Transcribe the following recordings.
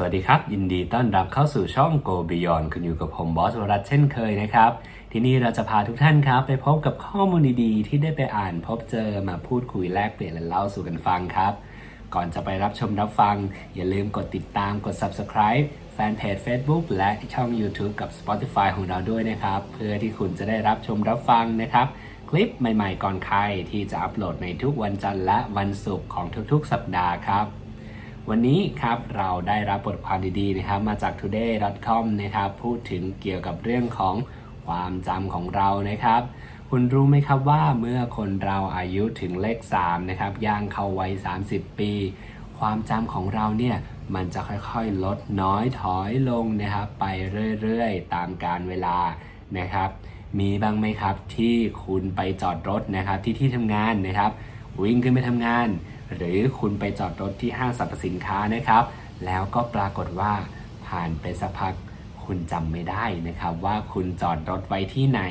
สวัสดีครับ ยินดีต้อนรับเข้าสู่ช่อง Go Beyond คุณอยู่กับผมบอสวรัตน์เช่นเคยนะครับ ที่นี่เราจะพาทุกท่านครับ ไปพบกับข้อมูลดีๆ ที่ได้ไปอ่านพบเจอมาพูดคุยแลกเปลี่ยนและเล่าสู่กันฟังครับ ก่อนจะไปรับชมรับฟัง อย่าลืมกดติดตามกด subscribe แฟนเพจ Facebook และช่อง YouTube กับ Spotify ของเราด้วยนะครับ เพื่อที่คุณจะได้รับชมรับฟังนะครับ คลิปใหม่ๆก่อนใครที่จะอัปโหลดในทุกวันจันทร์และวันศุกร์ของทุกๆ สัปดาห์ครับ วันนี้ครับเราได้รับบทความดีๆนะครับมาจาก today.com นะครับพูดถึงเกี่ยวกับเรื่องของความจำของเรานะครับ คุณรู้ไหมครับว่าเมื่อคนเราอายุถึงเลข3นะครับย่างเข้าวัย 30 ปี ความจำของเราเนี่ยมันจะค่อยๆลดน้อยถอยลงนะครับไปเรื่อยๆ ตามการเวลานะครับ มีบ้างไหมครับที่คุณไปจอดรถนะครับที่ที่ทำงานนะครับ วิ่งขึ้นไปทำงาน หรือคุณไปจอดรถที่ห้างสรรพสินค้านะครับ แล้วก็ปรากฏว่าผ่านไปสักพักคุณจำไม่ได้นะครับ ว่าคุณจอดรถไว้ที่ไหน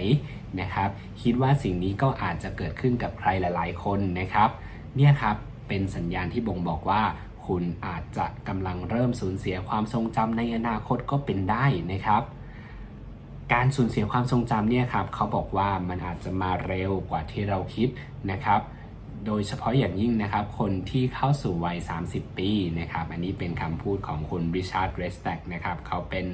นะครับ คิดว่าสิ่งนี้ก็อาจจะเกิดขึ้นกับใครหลาย ๆ คนนะครับ เนี่ยครับเป็นสัญญาณที่บ่งบอกว่า คุณอาจจะกำลังเริ่มสูญเสียความทรงจำในอนาคตก็เป็นได้นะครับ การสูญเสียความทรงจำเนี่ยครับเขาบอกว่ามันอาจจะมาเร็วกว่าที่เราคิดนะครับ โดยเฉพาะอย่างยิ่งนะครับ คนที่เข้าสู่วัย 30 ปีนะครับ อันนี้เป็นคำพูดของคุณริชาร์ดเรสแตกนะครับ เขาเป็น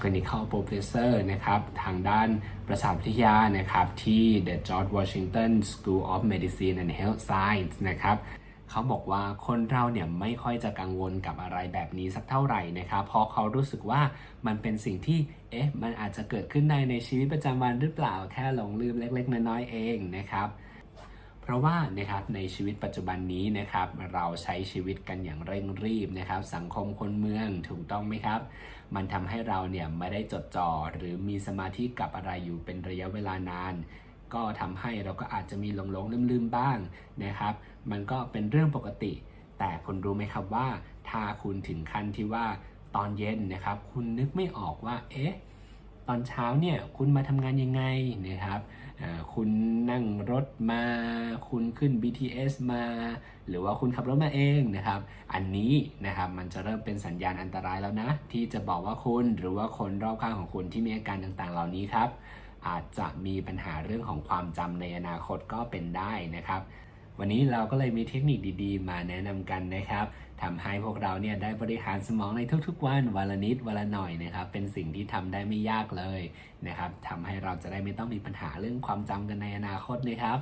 clinical professor นะครับ ทางด้านประสาทวิทยานะครับ ที่ The George Washington School of Medicine and Health Science นะครับเขาบอกว่าคนเราเนี่ยไม่ค่อยจะกังวลกับอะไรแบบนี้สักเท่าไหร่นะครับเพราะเขารู้สึกว่ามันเป็นสิ่งที่เอ๊ะมันอาจจะเกิดขึ้นในในชีวิตประจำวันหรือเปล่าแค่หลงลืมเล็ก ๆ น้อยๆเองนะครับ ราะว่านะครับในชีวิตปัจจุบันนี้นะครับเราใช้ชีวิตกันอย่างเร่งรีบนะครับสังคมคนเมืองถูกต้องไหมครับ มันทำให้เราเนี่ยไม่ได้จดจ่อหรือมีสมาธิกับอะไรอยู่เป็นระยะเวลานาน ก็ทำให้เราก็อาจจะมีหลงหลงลืมลืมๆบ้างนะครับ มันก็เป็นเรื่องปกติ แต่คุณรู้ไหมครับว่า ถ้าคุณถึงขั้นที่ว่าตอนเย็นนะครับ คุณนึกไม่ออกว่าเอ๊ะ ตอนเช้าเนี่ยคุณมาทำงานยังไงนะครับคุณนั่งรถมา คุณขึ้น BTS มา หรือว่าคุณขับรถมาเองนะครับ อันนี้นะครับมันจะเริ่มเป็นสัญญาณอันตรายแล้วนะ ที่จะบอกว่าคุณหรือว่าคนรอบข้างของคุณที่มีอาการต่างๆ เหล่านี้ครับอาจจะมีปัญหาเรื่องของความจำในอนาคตก็เป็นได้นะครับ วันนี้เราก็เลยมีเทคนิคดีๆ มาแนะนำกันนะครับทำให้พวกเราเนี่ยได้บริหารสมองในทุกๆวันวันละนิดวันละหน่อยนะครับ เป็นสิ่งที่ทำได้ไม่ยากเลยนะครับทำให้เราจะได้ไม่ต้องมีปัญหาเรื่องความจำกันในอนาคตนะครับ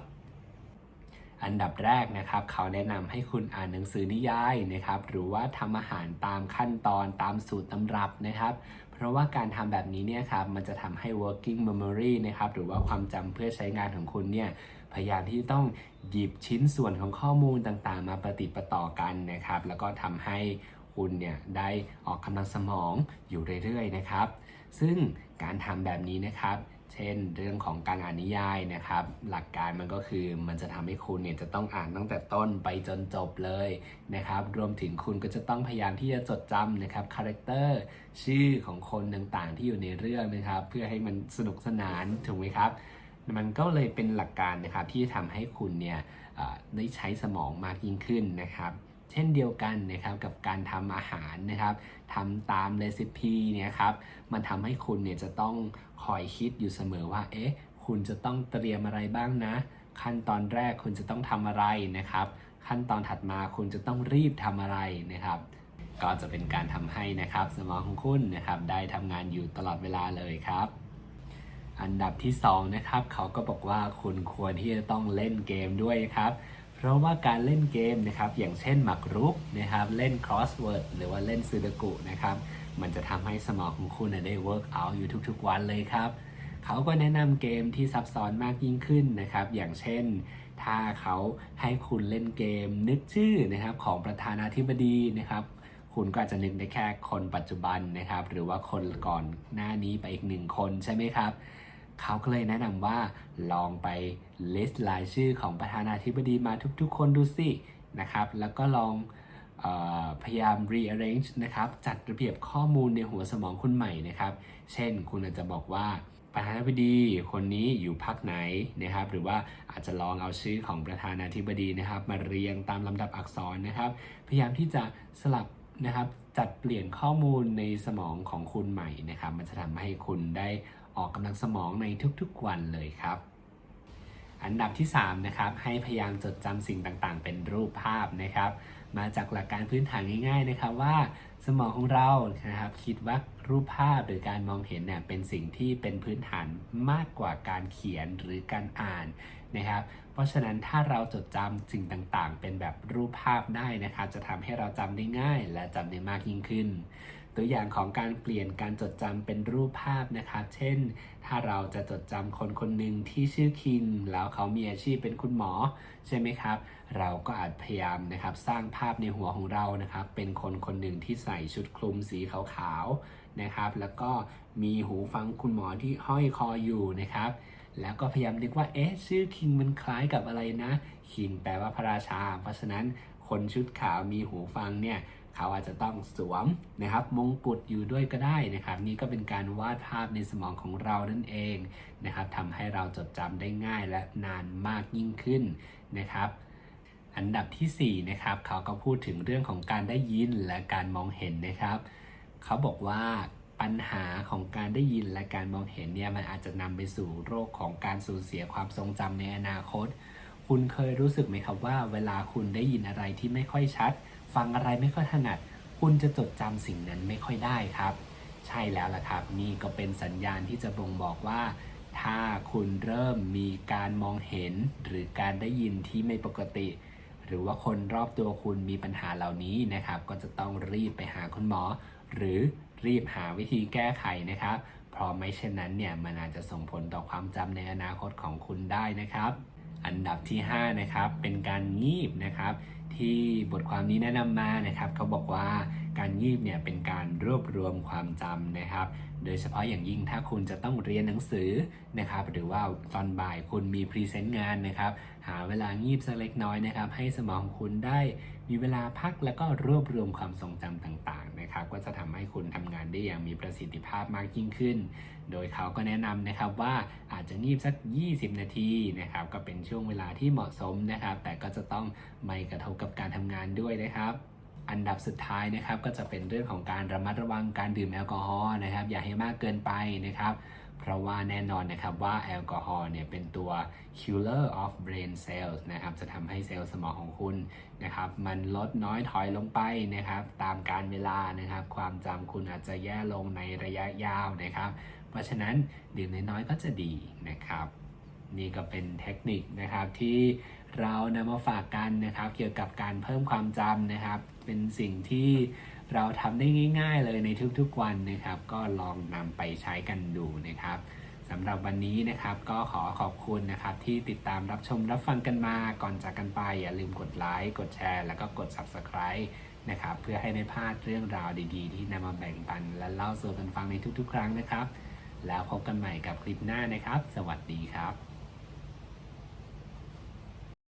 อันดับแรกนะครับ เขาแนะนำให้คุณอ่านหนังสือนิยายนะครับ หรือว่าทำอาหารตามขั้นตอนตามสูตรตำรับนะครับ เพราะว่าการทำแบบนี้เนี่ยครับมันจะทำให้ working memory นะครับหรือว่าความจำเพื่อใช้งานของคุณเนี่ย พยายามที่ต้องหยิบชิ้นส่วนของข้อมูลต่างๆ มาประติดประต่อกันนะครับ แล้วก็ทำให้คุณเนี่ยได้ออกกำลังสมองอยู่เรื่อยๆนะครับ ซึ่งการทำแบบนี้นะครับ เช่นเรื่องของการอ่านนิยายนะครับ หลักการมันก็คือมันจะทำให้คุณเนี่ยจะต้องอ่านตั้งแต่ต้นไปจนจบเลยนะครับ รวมถึงคุณก็จะต้องพยายามที่จะจดจำนะครับคาแรคเตอร์ชื่อของคนต่างๆ ที่อยู่ในเรื่องนะครับ เพื่อให้มันสนุกสนานถูกไหมครับ มันก็เลยเป็นหลักการนะครับที่ทำให้คุณเนี่ยได้ใช้สมองมากยิ่งขึ้นนะครับ เช่นเดียวกันนะครับกับการทำอาหารนะครับทำตามเรซิปีเนี่ยครับมันทำให้คุณเนี่ยจะต้องคอยคิดอยู่เสมอว่าเอ๊ะคุณจะต้องเตรียมอะไรบ้างนะ ขั้นตอนแรกคุณจะต้องทำอะไรนะครับ ขั้นตอนถัดมาคุณจะต้องรีบทำอะไรนะครับก็จะเป็นการทำให้นะครับสมองของคุณนะครับได้ทำงานอยู่ตลอดเวลาเลยครับ อันดับที่2นะครับเขาก็บอกว่าคุณควรที่จะต้องเล่นเกมด้วยครับ เพราะว่าการเล่นเกมนะครับอย่างเช่นหมากรุกนะครับเล่น crossword หรือว่าเล่นซูดากุนะครับมันจะทำให้สมองของคุณได้ work out อยู่ทุกๆ วันเลยครับเขาก็แนะนำเกมที่ซับซ้อนมากยิ่งขึ้นนะครับ อย่างเช่น ถ้าเขาให้คุณเล่นเกมนึกชื่อนะครับของประธานาธิบดีนะครับคุณก็อาจจะนึกได้แค่คนปัจจุบันนะครับ หรือว่าคนก่อนหน้านี้ไปอีกหนึ่งคนใช่ไหมครับ เขาก็เลยแนะนำว่าลองไป list รายชื่อของประธานาธิบดีมาทุกๆ คนดูสินะครับ แล้วก็ลองออพยายาม rearrange นะครับจัดระเบียบข้อมูลในหัวสมองคุณใหม่นะครับ เช่นคุณอาจจะบอกว่าประธานาธิบดีคนนี้อยู่พรรคไหนนะครับ หรือว่าอาจจะลองเอาชื่อของประธานาธิบดีนะครับ มาเรียงตามลำดับอักษรนะครับ พยายามที่จะสลับนะครับจัดเปลี่ยนข้อมูลในสมองของคุณใหม่นะครับ มันจะทำให้คุณได้ ออกกำลังสมองในทุกๆวันเลยครับ อันดับที่3นะครับให้พยายามจดจำสิ่งต่างๆ เป็นรูปภาพนะครับ มาจากหลักการพื้นฐานง่าย ๆนะครับว่าสมองของเรานะครับคิดว่ารูปภาพหรือการมองเห็นเนี่ยเป็นสิ่งที่เป็นพื้นฐานมากกว่าการเขียนหรือการอ่านนะครับ เพราะฉะนั้นถ้าเราจดจำสิ่งต่างๆ เป็นแบบรูปภาพได้นะครับ จะทำให้เราจำได้ง่าย และจำได้มากยิ่งขึ้น ตัวอย่างของการเปลี่ยนการจดจำเป็นรูปภาพนะครับ เช่น ถ้าเราจะจดจำคนคนหนึ่งที่ชื่อคิน แล้วเขามีอาชีพเป็นคุณหมอ ใช่ไหมครับ เราก็อาจพยายามนะครับ สร้างภาพในหัวของเรานะครับ เป็นคนคนหนึ่งที่ใส่ชุดคลุมสีขาวๆนะครับ แล้วก็มีหูฟังคุณหมอที่ห้อยคออยู่นะครับแล้วก็พยายามนึกว่า เอ๊ะ ชื่อคิงมันคล้ายกับอะไรนะ คิงแปลว่าพระราชา เพราะฉะนั้นคนชุดขาวมีหูฟังเนี่ยเขาอาจจะต้องสวมนะครับมงกุฎอยู่ด้วยก็ได้นะครับ นี่ก็เป็นการวาดภาพในสมองของเรานั่นเองนะครับทำให้เราจดจำได้ง่ายและนานมากยิ่งขึ้นนะครับอันดับที่4นะครับเขาก็พูดถึงเรื่องของการได้ยินและการมองเห็นนะครับ เขาบอกว่าปัญหาของการได้ยินและการมองเห็นเนี่ยมันอาจจะนำไปสู่โรคของการสูญเสียความทรงจำในอนาคต คุณเคยรู้สึกไหมครับว่า เวลาคุณได้ยินอะไรที่ไม่ค่อยชัด ฟังอะไรไม่ค่อยถนัด คุณจะจดจำสิ่งนั้นไม่ค่อยได้ครับ ใช่แล้วล่ะครับ นี่ก็เป็นสัญญาณที่จะบ่งบอกว่า ถ้าคุณเริ่มมีการมองเห็น หรือการได้ยินที่ไม่ปกติ หรือว่าคนรอบตัวคุณมีปัญหาเหล่านี้นะครับ ก็จะต้องรีบไปหาคุณหมอ หรือรีบหาวิธีแก้ไขนะครับ เพราะไม่เช่นนั้นเนี่ยมันอาจจะส่งผลต่อความจำในอนาคตของคุณได้นะครับ อันดับที่ 5 นะครับ เป็นการงีบนะครับ ที่บทความนี้แนะนำมานะครับเขาบอกว่าการงีบเนี่ยเป็นการรวบรวมความจำนะครับ ดยเฉพาะอย่างยิ่งถ้าคุณจะต้องเรียนหนังสือนะครับหรือว่าตอนบ่ายคุณมีพรีเซนต์งานนะครับหาเวลางีบสักเล็กน้อยนะครับให้สมองคุณได้มีเวลาพักแล้วก็รวบรวมความทรงจำต่างๆนะครับก็จะทำให้คุณทำงานได้อย่างมีประสิทธิภาพมากยิ่งขึ้น โดยเขาก็แนะนำนะครับว่าอาจจะงีบสัก 20 นาทีนะครับก็เป็นช่วงเวลาที่เหมาะสมนะครับแต่ก็จะต้องไม่กระทบกับการทำงานด้วยนะครับ อันดับสุดท้ายนะครับก็จะเป็นเรื่องของการระมัดระวังการดื่มแอลกอฮอล์นะครับ อย่าให้มากเกินไปนะครับ เพราะว่าแน่นอนนะครับว่าแอลกอฮอล์เนี่ยเป็นตัว killer of brain cells นะครับจะทำให้เซลล์สมองของคุณนะครับมันลดน้อยถอยลงไปนะครับ ตามการเวลานะครับ ความจำคุณอาจจะแย่ลงในระยะยาวนะครับ เพราะฉะนั้นดื่มน้อยๆก็จะดีนะครับ นี่ก็เป็นเทคนิคนะครับที่ เรานำมาฝากกันนะครับ เกี่ยวกับการเพิ่มความจำนะครับ เป็นสิ่งที่เราทำได้ง่าย ๆ เลยในทุกๆวันนะครับ ก็ลองนำไปใช้กันดูนะครับสำหรับวันนี้นะครับก็ขอขอบคุณนะครับที่ติดตามรับชมรับฟังกันมาก่อนจากกันไป อย่าลืมกดไลค์กดแชร์ แล้วก็กด Subscribe นะครับเพื่อให้ไม่พลาดเรื่องราวดีๆ ที่นำมาแบ่งปัน และเล่าสู่กันฟังในทุกๆ ครั้งนะครับ แล้วพบกันใหม่กับคลิปหน้านะครับ สวัสดีครับ